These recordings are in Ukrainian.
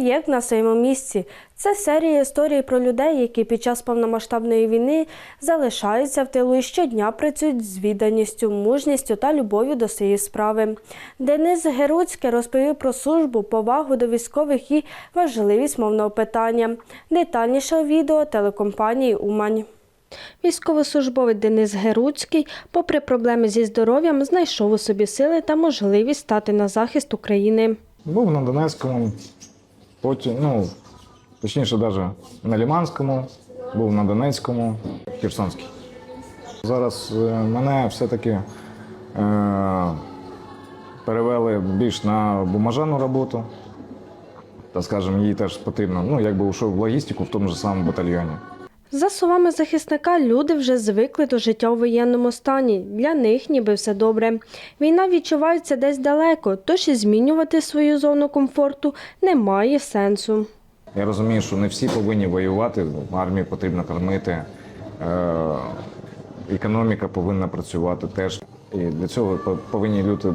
Проєкт на своєму місці. Це серія історій про людей, які під час повномасштабної війни залишаються в тилу і щодня працюють з відданістю, мужністю та любов'ю до своєї справи. Денис Геруцький розповів про службу, повагу до військових і важливість мовного питання. Детальніше у відео телекомпанії Умань. Військовослужбовець Денис Геруцький, попри проблеми зі здоров'ям, знайшов у собі сили та можливість стати на захист України. Був на Донецькому, потім, ну, точніше, навіть на Ліманському, був на Донецькому, Херсонський. Зараз е, мене все-таки е, перевели більш на бумажану роботу. Та, скажімо, їй теж потрібно, ну, якби ушов в логістику в тому ж самому батальйоні. За словами захисника, люди вже звикли до життя у воєнному стані. Для них ніби все добре. Війна відчувається десь далеко, тож і змінювати свою зону комфорту немає сенсу. Я розумію, що не всі повинні воювати, армію потрібно кормити, е, економіка повинна працювати теж. І для цього повинні люди,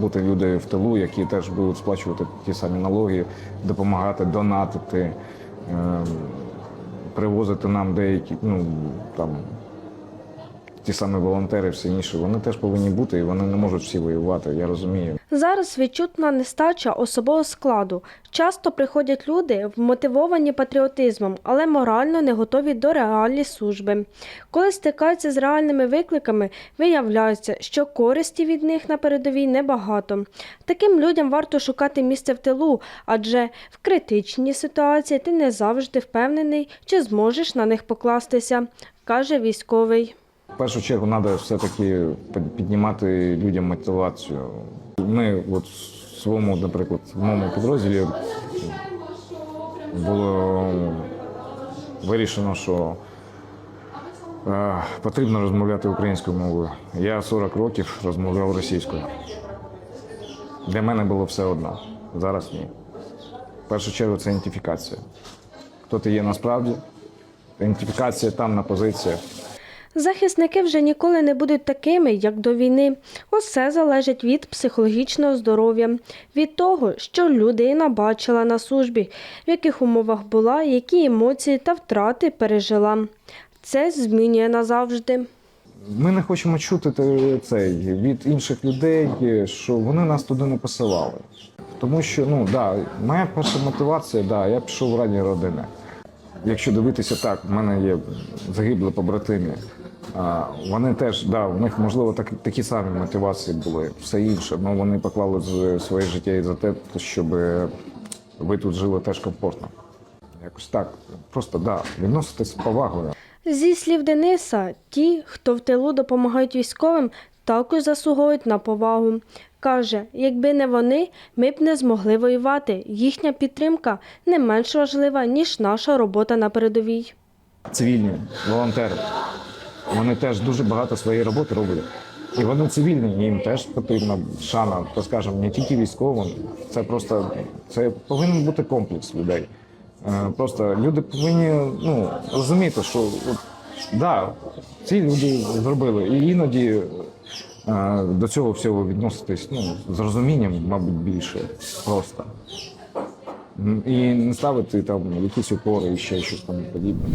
бути люди в тилу, які теж будуть сплачувати ті самі налоги, допомагати, донатити, е, привозити нам деякі, ну там ті самі волонтери, всі інші, вони теж повинні бути, і вони не можуть всі воювати. Я розумію. Зараз відчутна нестача особового складу. Часто приходять люди, вмотивовані патріотизмом, але морально не готові до реалій служби. Коли стикаються з реальними викликами, виявляється, що користі від них на передовій небагато. Таким людям варто шукати місце в тилу, адже в критичній ситуації ти не завжди впевнений, чи зможеш на них покластися, каже військовий. В першу чергу треба все-таки піднімати людям мотивацію. Ми от в своєму, наприклад, в моєму підрозділі було вирішено, що е, потрібно розмовляти українською мовою. Я 40 років розмовляв російською. Для мене було все одно. Зараз ні. В першу чергу це ідентифікація. Хто ти є насправді? Ідентифікація там на позиціях. Захисники вже ніколи не будуть такими, як до війни. Усе залежить від психологічного здоров'я, від того, що людина бачила на службі, в яких умовах була, які емоції та втрати пережила. Це змінює назавжди. Ми не хочемо чути цей від інших людей, що вони нас туди не посилали. Тому що, ну да, моя перша мотивація, да, я пішов в раді родини. Якщо дивитися так, в мене є загиблі побратими. Вони теж, да, у них можливо так, такі самі мотивації були, все інше. але вони поклали своє життя і за те, щоб ви тут жили теж комфортно. Якось так. Просто да, відноситись з повагою. Зі слів Дениса, ті, хто в тилу допомагають військовим, також заслуговують на повагу. Каже, якби не вони, ми б не змогли воювати. Їхня підтримка не менш важлива, ніж наша робота на передовій. цивільні волонтери. Вони теж дуже багато своєї роботи роблять. І вони цивільні, їм теж потрібна шана, то скажемо, не тільки військовим. Це просто це повинен бути комплекс людей. Е, Просто люди повинні ну, розуміти, що от, да, ці люди зробили. І іноді е, до цього всього відноситись ну, з розумінням, мабуть, більше просто. І не ставити там якісь опори і ще щось там подібне.